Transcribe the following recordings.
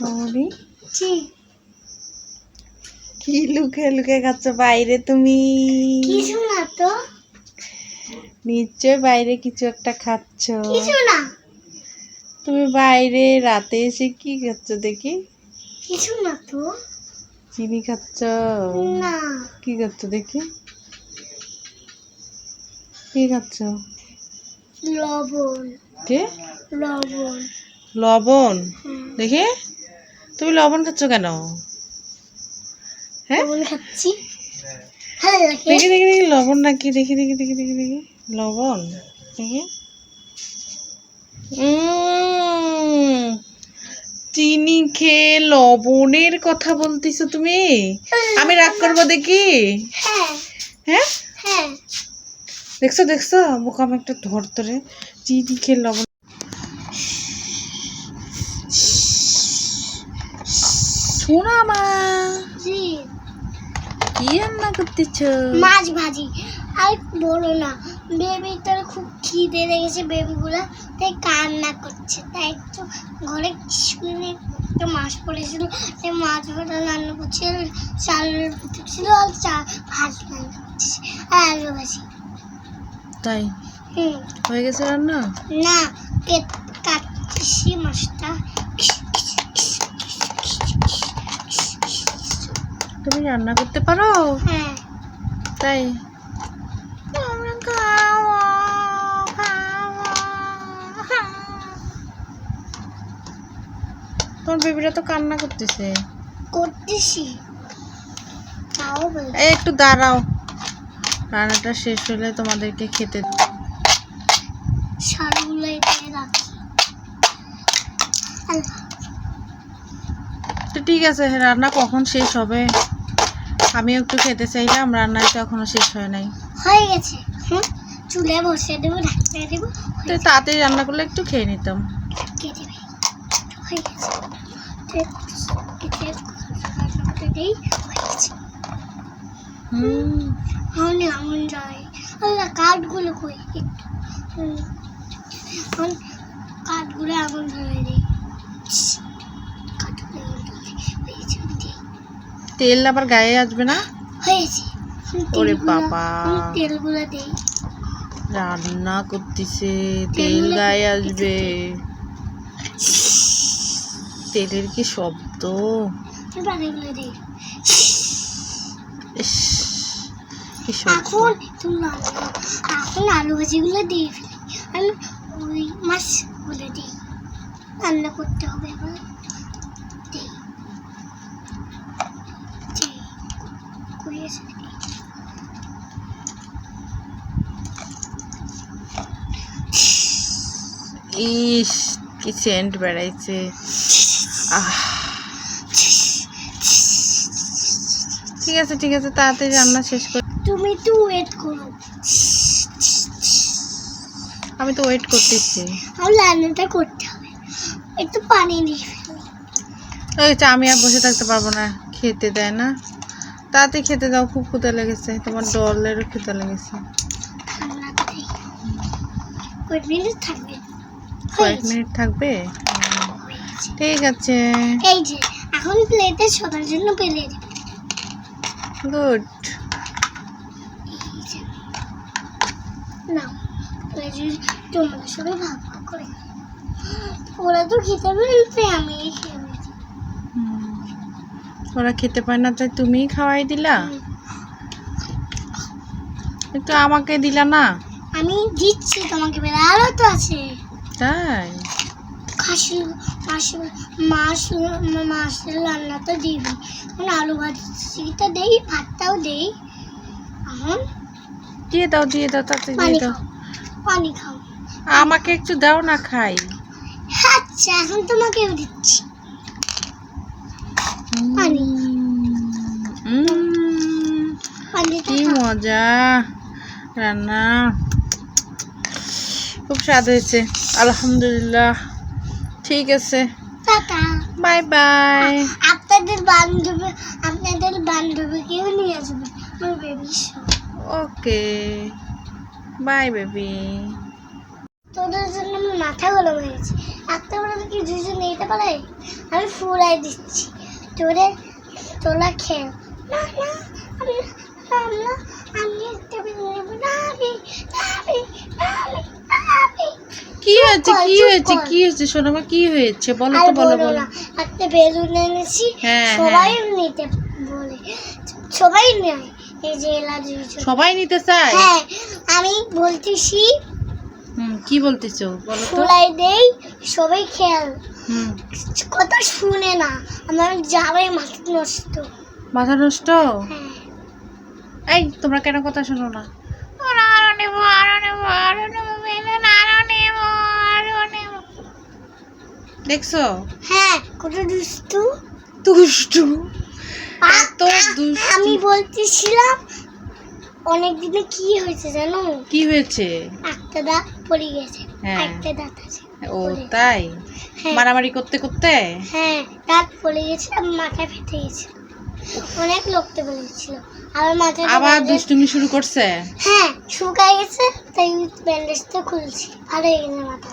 মামনি? জি কি লুকে লুকে খাচ্ছ বাইরে তুমি? কিছু না তো। নিশ্চয় বাইরে কিছু একটা খাচ্ছ। কিছু না। তুমি বাইরে রাতে এসে কি খাচ্ছ দেখি? কিছু না তো। চিনি খাচ্ছ? না। কি খাচ্ছ দেখি? কি খাচ্ছ? লবণ। কে? লবণ। লবণ। হুম, দেখি। তুমি লবণ খাচ্ছ কেন? হ্যাঁ? খাচ্ছি। দেখি দেখি দেখি লবণ নাকি? দেখি দেখি দেখি দেখি দেখি। লবণ? দেখি। উম, চিনি খেয়ে লবণের কথা বলতেছো তুমি? আমি রাগ করব দেখি। হ্যাঁ। হ্যাঁ? হ্যাঁ। দেখছ দেখছ? আমি একটু ধর ধরে চিনি খেয়ে লবণ শোনা মা জি। কি রান্না করতেছ? মাছ ভাজি। আর বলো না বেবিটার খুব খিদে লেগেছে বেবিগুলো তাই কান্না করছে। তাই একটু ঘরে শুনে একটা মাছ পড়েছিল তাই মাছ ভাজা রান্না করছে। আর চালের ছিল আর চা ভাত রান্না করছে। আর আলু ভাজি। তাই? হুম। হয়ে গেছে রান্না? না কেট কাটছি মাছটা। তুমি রান্না করতে পারো? হ্যাঁ। তাই? তোমরা বেবিটা তো কান্না করতেছে। করতেছি। এই একটু দাঁড়াও। রান্নাটা শেষ হলে তোমাদেরকে খেতে দিই। সারগুলো এখানে রাখি। তো ঠিক আছে রান্না কখন শেষ হবে? আমিও একটু খেতে চাইলাম রান্নায় তো এখনও শেষ হয় নাই। হয়ে গেছে। হুম চুলে বসে দেবো ঢাকতে দেবো তো তাড়াতাড়ি রান্না করলে একটু খেয়ে নিতাম। আমি কাঠগুলো কই? একটু। হুম, এখন কাঠগুলো এমন ধরে দিই কাঠগুলো এমন ধরে দিই। হয়েছে দিই। তেল আবার গায়ে আসবে না? হয়েছে। ওরে বাবা। তেলগুলো দেই। রান্না করতেছে তেল গায়ে আসবে। তেলের কি শব্দ? এখন এখন আলু ভাজিগুলো দিয়ে ফেলি। আমি ওই মাছগুলো দিই। রান্না করতে হবে এবার দিই দিই। দেখি। ইস কি সেন্ট বেড়াইছে। আহ। ঠিক আছে ঠিক আছে তাড়াতাড়ি রান্না শেষ কর। তুমি একটু ওয়েট করো। আমি তো ওয়েট করতেছি। আর রান্নাটা করতে হবে। একটু পানি চা আমি আর বসে থাকতে পারব না খেতে দেয় না। তাড়াতাড়ি খেতে দাও খুব ক্ষুদা লেগেছে। তোমার ডলেরও ক্ষুদা লেগেছে। কয়েক মিনিট থাকবে। কয়েক মিনিট থাকবে? ঠিক আছে। এই যে এখন প্লেটে সবার জন্য পেলে গুড। নাও তোমাদের সবাই ভাগ করে। ওরা তো খেতে পেরেছে আমি খেয়ে। ওরা খেতে পায় না তাই তুমিই খাওয়াই দিলা। একটু আমাকে দিলা না। আমি দিচ্ছি তোমাকে আরও তো আছে। তাই? খাসি মাছ মাছ মাছের রান্না তো দিবি। এখন আলু ভাজিটা দেই ভাতটাও দেই। এখন দিয়ে দাও দিয়ে দাও পানি দিয়ে দাও। পানি খাও। আমাকে একটু দাও না খাই। আচ্ছা এখন তোমাকেও দিচ্ছি। কি মজা। রান্না খুব স্বাদ হয়েছে। আলহামদুলিল্লাহ। ঠিক আছে। Bye bye. আপনাদের বান্ধবী আপনাদের বান্ধবীকেও নিয়ে আসবে ওকে। Bye baby. তোদের জন্য আমার মাথা গরম হয়ে গেছে একটা বলে কি দুজন নিতে পারে আমি ফুলাই দিচ্ছি। তোরে তোলা খেল না। না আমি আমি একটা না আমি কি হয়েছে? কি হয়েছে কি হয়েছে? সোনামা কি হয়েছে? বলো তো বলো বলো একটা বেলুন এনেছি হ্যাঁ, সবাই নিতে বলে। সবাই নেয় এই যে এলা সবাই নিতে চায়? হ্যাঁ আমি বলতেছি হুম কি বলতেছো? বলো তো। দেই সবাই খেয়াল। কথা শুনে না আমার যাবে মাথা নষ্ট। মাথা নষ্ট? হ্যাঁ। এই তোমরা কেন কথা শোনো না? আরও নেব আরও নেব আরও নেব বেলুন আরও নেব আরও নেব। দেখছ? হ্যাঁ কত দুষ্টু। দুষ্টু। এত দুষ্টু। আমি বলতেছিলাম অনেক দিনে কি হয়েছে জানো? কি হয়েছে? একটা দাঁত পড়ে গেছে হ্যাঁ। একটা দাঁত আছে ও তাই? হ্যাঁ। মারামারি করতে করতে? হ্যাঁ দাঁত পড়ে গেছে আর মাথায় ফেটে গেছে। অনেক লোকতে বলেছিল। আমার মাথায় আবার দুষ্টুমি শুরু করছে? হ্যাঁ শুকায় গেছে তাই ব্যান্ডেজটা খুলছি। ভালো হয়ে গেছে মাথা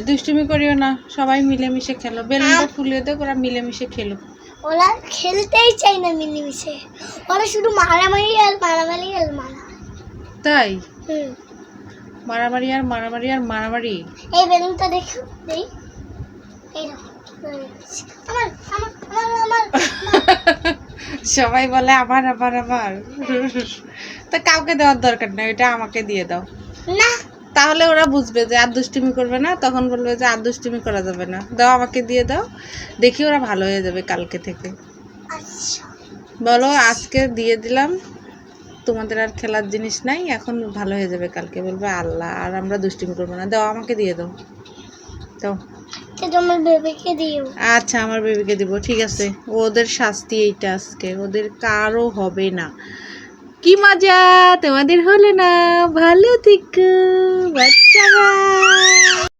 দুষ্টুমি করিও না সবাই মিলেমিশে খেলো। বেলুনটা ফুলিয়ে দেও ওরা মিলেমিশে খেলো ওরা খেলতেই চাই না মিলেমিশে। ওরা শুধু মারামারি আর মারামারি আর মারা। তাই? হুম। মারামারি আর মারামারি আর মারামারি? এই বেলুনটা দেখো দেই। এই আমার আমার আমার আমার সবাই বলে আবার আবার আবার তা কাউকে দেওয়ার দরকার নেই এটা আমাকে দিয়ে দাও। না তাহলে ওরা বুঝবে যে আর দুষ্টুমি করবে না তখন বলবে যে আর দুষ্টুমি করা যাবে না। দাও আমাকে দিয়ে দাও দেখি ওরা ভালো হয়ে যাবে কালকে থেকে। বলো আজকে দিয়ে দিলাম তোমাদের আর খেলার জিনিস নাই এখন ভালো হয়ে যাবে কালকে। বলবে আল্লাহ আর আমরা দুষ্টুমি করব না। দাও আমাকে দিয়ে দাও। তো দিও। আচ্ছা আমার বেবিকে দিব ঠিক আছে। ওদের শাস্তি এইটা আজকে ওদের কারও হবে না। কি মজা? তোমাদের হলো না? ভালো থেকো বাচ্চারা।